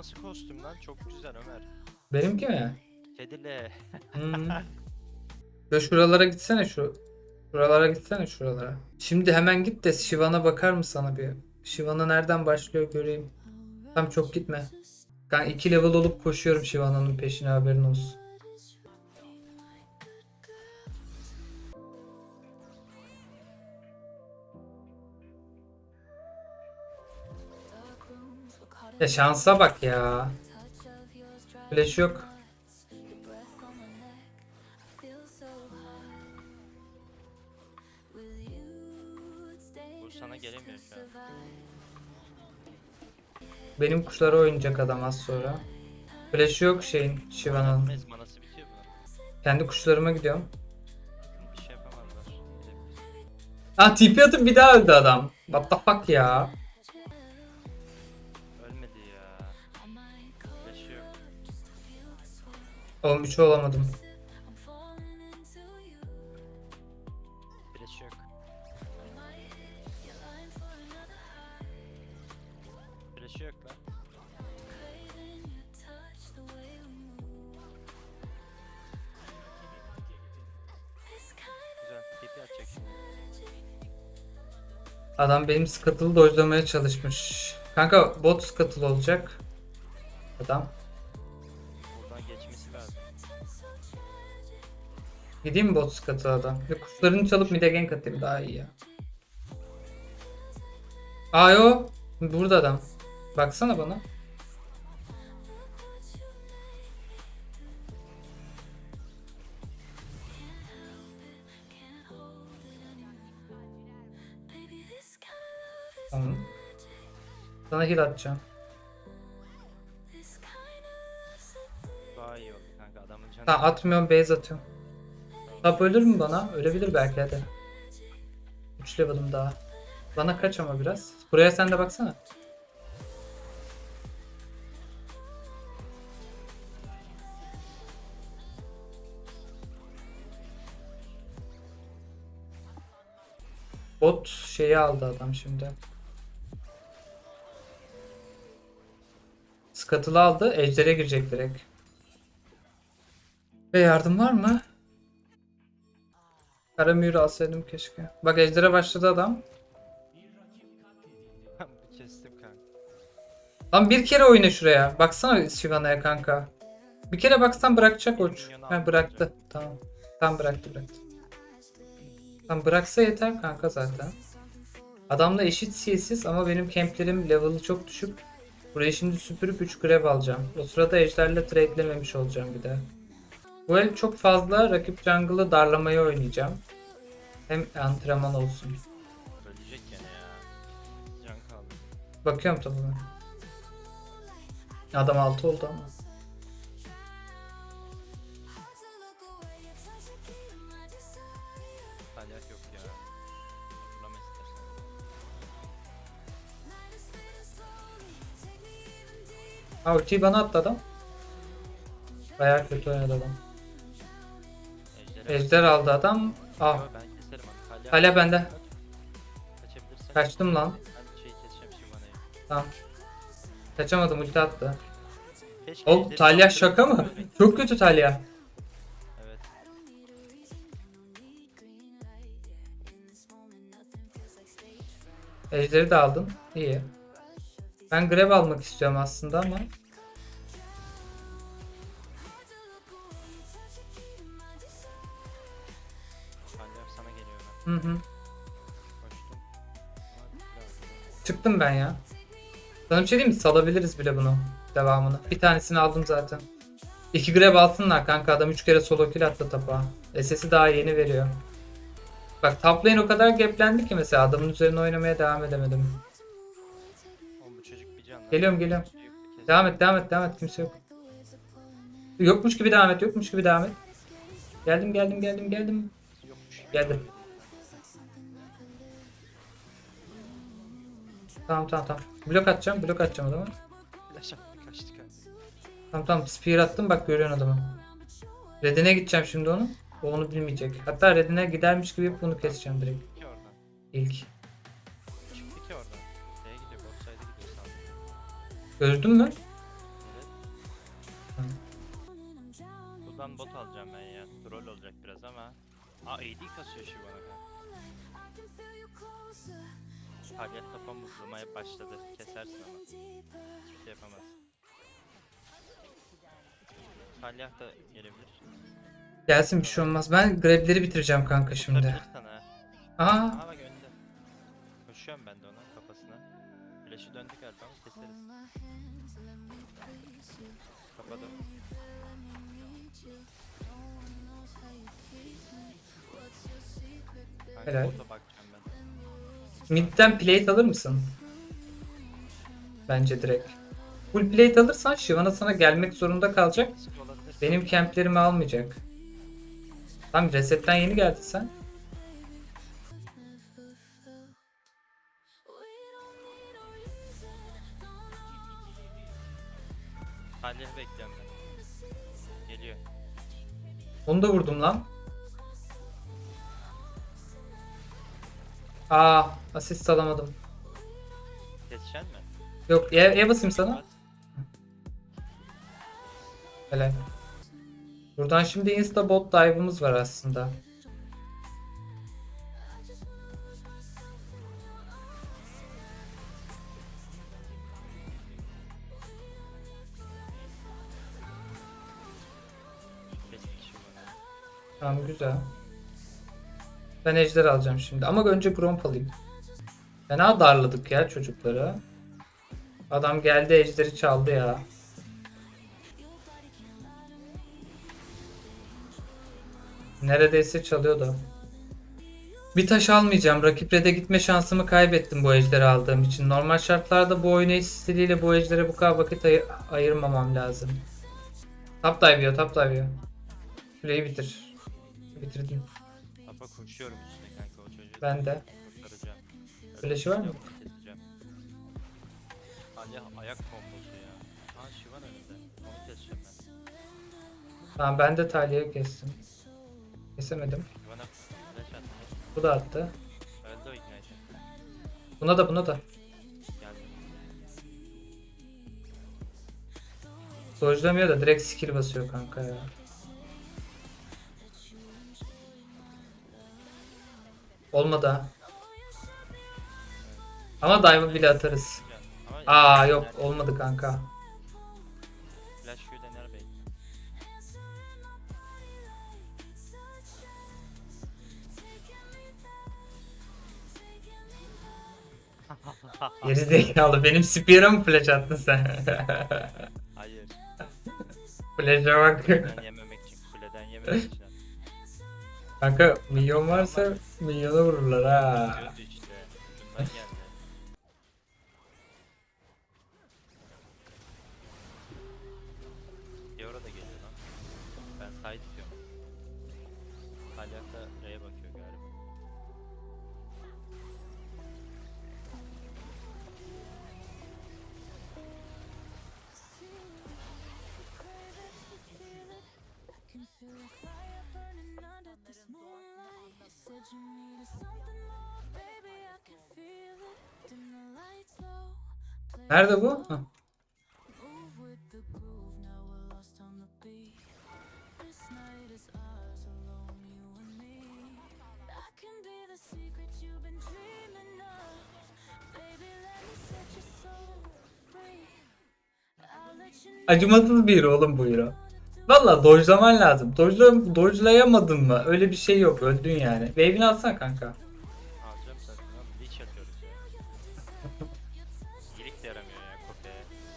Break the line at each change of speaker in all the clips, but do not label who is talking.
nasıl kostüm lan? Çok güzel Ömer.
Benimki mi?
Kedile.
Hmm. Ya şuralara gitsene şu. Şuralara gitsene şuralara. Şimdi hemen git de Shivan'a bakar mı sana bir? Shivan'a nereden başlıyor göreyim. Tam çok gitme. Ben 2 level olup koşuyorum Shivan'ın peşine haberin olsun. Ya şansa bak ya. Flash yok.
Bu sana gelemiyor şu an.
Benim kuşlara oynayacak adam az sonra. Flash yok şeyin
manası bitiyor mu?
Kendi kuşlarıma gidiyorum.
Bir şey yapamazlar. Gelebilir.
Ah TP atıp bir daha öldü adam. What the fuck ya. Oğlum 3 olamadım.
Flash yok. Flash yok lan. Güzel. TP atacak şimdi.
Adam benim skatılı dojlamaya çalışmış. Kanka bot skatılı olacak. Adam. Gideyim mi bot skatılı adam? Ya kuşlarını çalıp mide gank atayım daha iyi ya. Ayo. Burada adam. Baksana bana. Tamam. Sana heal atacağım.
Daha iyi oldu kanka adamın canı.
Tamam atmıyorum base atıyorum. Tap ölür mü bana? Ölebilir belki hadi. 3 level'ım daha. Bana kaç ama biraz. Buraya sen de baksana. Bot şeyi aldı adam şimdi. Scuttle'ı aldı. Ejder'e girecek direkt. Ve yardım var mı? Kara mühürü alsaydım keşke. Bak Ejder'e başladı adam.
Kestim kanka.
Lan bir kere oyna şuraya. Baksana Shivana'ya kanka. Bir kere baksan bırakacak uç. Ha bıraktı. Tamam. Tam bıraktı bıraktı. Tam bıraksa yeter kanka zaten. Adamla eşit CS'iz ama benim kemplerim level'ı çok düşük. Buraya şimdi süpürüp 3 grab alacağım. O sırada ejderle trade'lememiş olacağım bir de. Bu el çok fazla rakip jungle'ı darlamayı oynayacağım. Hem antrenman olsun.
Ölecek gene ya. Can kaldı.
Bakıyorum tabii. Adam 6 oldu ama.
Talyak yok ya. Fırlama istersen.
Ha ultiyi bana attı adam. Bayağı kötü oynadı adam. Ejder aldı adam. Ah.
Ben keserim
Hala bende.
Kaçabilirsen.
Kaçtım lan.
Ben şeyi keseceğim.
Tamam. Kaçamadım ulti attı.
Keşke
Oğlum
Ejder'i
Talya
kaldırıp-
şaka mı? Çok kötü Talya.
Evet.
Ejder'i de aldın. İyi. Ben grab almak istiyorum aslında ama. Hı hı. Çıktım ben ya. Sana bir şey diyeyim mi? Salabiliriz bile bunu. Devamını. Bir tanesini aldım zaten. İki grab alsınlar kanka. Adam 3 kere solo kill attı tapa. SS'i daha yeni veriyor. Bak top lane o kadar gaplendi ki mesela adamın üzerine oynamaya devam edemedim. Geliyorum, geliyorum. Devam et devam et devam et kimse yok. Yokmuş gibi devam et yokmuş gibi devam et. Geldim geldim geldim geldim. Geldim. Tamam tamam tamam. Blok atacağım. Blok atacağım
adamı.
Tamam tamam. Spear attım bak görüyorsun adamı. Redine gideceğim şimdi onu. O onu bilmeyecek. Hatta Redine gidermiş gibi bunu keseceğim direkt. İlk.
Çıktı mü? Evet. Tamam. Bot alacağım ben ya. Troll olacak biraz ama. Aa AD kasıyor şu bana kanka. Palyak kafa muzlamaya başladı. Kesersin ama. Hiçbir şey yapamaz. Palyak da gelebilir.
Gelsin bir şey olmaz. Ben grableri bitireceğim kanka şimdi.
Tutabilir sana.
Aa
Aha bak önde. Koşuyorum ben de ona kafasına. Flash'ı döndü galiba ama keseriz. Kapadım. Kanka
Helal.
bota.
Midden plate alır mısın? Bence direkt. Full plate alırsan Shyvana sana gelmek zorunda kalacak. Benim kemplerimi almayacak. Tam resetten yeni geldin sen.
Talya'yı bekliyorum ben. Geliyor.
Onu da vurdum lan. Aa, asist alamadım.
Keseceksin mi?
Yok, E, e basayım sana. Helal. Buradan şimdi insta bot dive'ımız var aslında. Tamam güzel. Ben ejder alacağım şimdi ama önce gromp alayım. Fena darladık ya çocukları. Adam geldi ejderi çaldı ya. Neredeyse çalıyordu. Bir taş almayacağım. Rakip red'e gitme şansımı kaybettim bu ejderi aldığım için. Normal şartlarda bu oynayış stiliyle bu ejdere bu kadar vakit ayı- ayırmamam lazım. Top dive yiyor, top dive bitir. Bitirdim.
Koşuyorum üstüne kanka o çocuğu.
Ben de.
Kurtaracağım.
Flash'ı var mı?
Keseceğim. Talya ayak kombosu ya. Aa Şivan önünde. Onu keseceğim ben.
Tamam ben de Talya'yı kestim. Kesemedim.
Şivan'a flash attı.
Bu da attı.
Öldü o ignite.
Buna da buna da.
Geldi.
Dojlamıyor da direkt skill basıyor kanka ya. Olmadı ha. Ama dive'ı bile atarız. Aa yok olmadı kanka.
Flash Q dener belki.
Geri zekalı benim spear'a mı flash attın sen?
Hayır.
Flash'a bak.
Kuleden yememek için. Kuleden yememek için.
Kanka milyon varsa milyona vururlar ha.
Gördü işte. Ucundan geldi. Fiora da geliyor lan. Ben side diyorum. Talyak da R'ye bakıyor galiba.
Let you know.
Acımasız bir oğlum bu hero. Valla dojlaman lazım. Dojla, dojlayamadın mı? Öyle bir şey yok. Öldün yani. Wave'ini alsana kanka.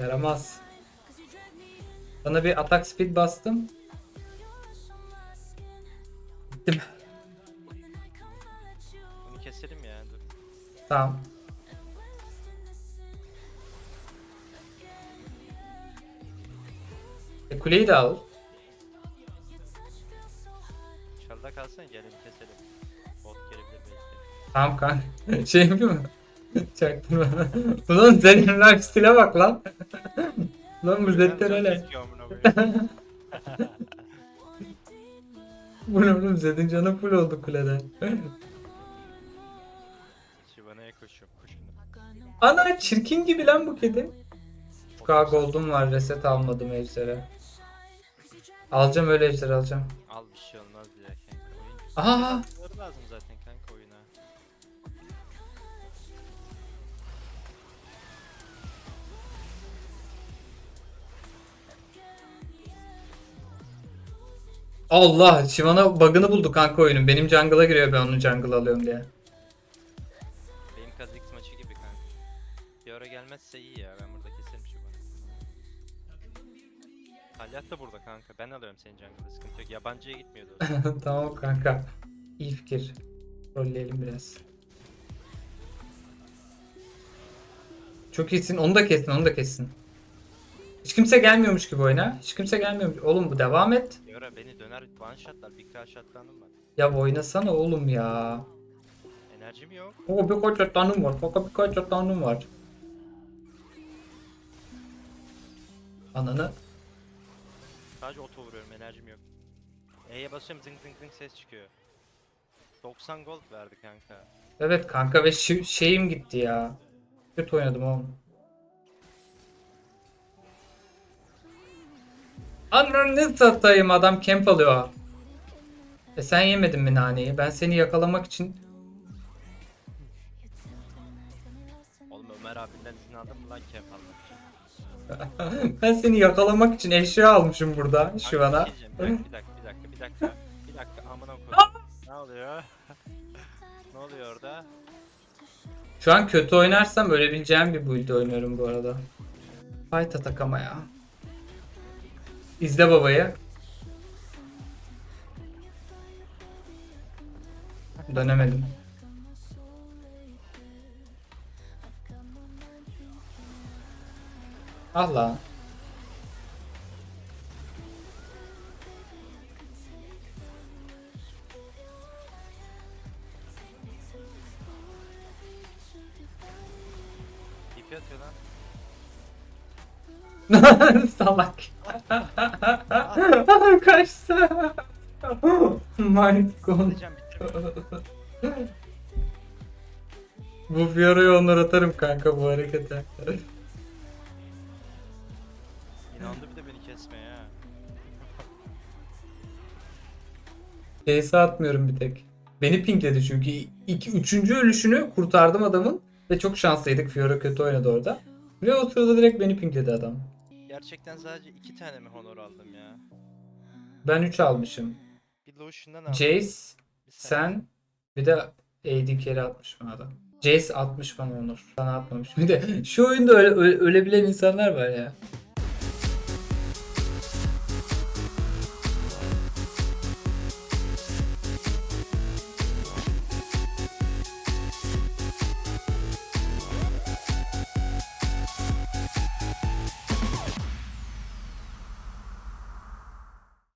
Yaramaz. Sana bir atak speed bastım. Gittim.
Bunu keselim ya. Dur.
Tamam. E, kuleyi de al.
Çalda kalsana gelin keselim. Bot gelebilir belki.
Tamam kanka. Şey yapıyor mu? Çaktırma. Ulan senin lifesteal'e bak lan. lan bu Zed'den öyle. Bu ne oğlum Zed'in canı full oldu kulede.
Şivana'ya koşuyorum. Koşun.
Ana çirkin gibi lan bu kedi. Şu kadar gold'um var reset almadım ejder'e. Alacağım öyle ejder alacağım.
Al bir şey olmaz ya kanka.
Aha!
Lazım zaten
Allah! Shyvana bug'ını buldu kanka oyunun. Benim jungle'a giriyor ben onun jungle alıyorum diye.
Benim Kazix maçı gibi kanka. Bir ara gelmezse iyi ya. Ben burada keserim bana. Talyat da burada kanka. Ben alıyorum senin jungle'ı. Sıkıntı yok. Yabancıya gitmiyordu
tamam kanka. İyi fikir. Rolleyelim biraz. Çok iyisin. Onu da kesin, onu da kesin. Hiç kimse gelmiyormuş gibi oyuna. Hiç kimse gelmiyormuş. Oğlum bu devam et.
Ara beni döner one shotlar. Bir kral shotlandım ben.
Ya oynasana oğlum ya.
Enerjim yok.
Baba birkaç shotlanım var. Baba birkaç shotlanım var. Ananı.
Sadece oto vuruyorum. Enerjim yok. E'ye basıyorum zing zing zing ses çıkıyor. 90 gold verdi kanka.
Evet kanka ve şeyim gitti ya. Kötü oynadım oğlum. Ananı satayım adam camp alıyor. E sen yemedin mi naneyi? Ben seni yakalamak için
Oğlum Ömer abinden izin aldım mı lan kemp almak için?
ben seni yakalamak için eşya almışım burada şu ana.
bir dakika, bir dakika, bir dakika. Bir dakika, amına koyayım. ne oluyor? ne oluyor orada?
Şu an kötü oynarsam ölebileceğim bir build oynuyorum bu arada. Fight atak ama ya. İzle babayı. Dönemedim. Ah lan.
İpi atıyor lan.
Salak. Kaçtı. My god.
Bitirme.
Bu Fiora'ya onur atarım kanka bu harekete.
İnandı bir de beni kesmeye ha.
Case'e atmıyorum bir tek. Beni pinkledi çünkü. iki, üçüncü ölüşünü kurtardım adamın. Ve çok şanslıydık. Fiora kötü oynadı orada. Ve o sırada direkt beni pinkledi adam.
Gerçekten sadece iki tane mi honor aldım ya?
Ben 3 almışım.
Bir Lucian'dan aldım.
Jace,
bir
sen, bir de AD carry atmış bana adam. Jace atmış bana Onur. Sana atmamış. Bir de şu oyunda öyle, öyle, ölebilen insanlar var ya.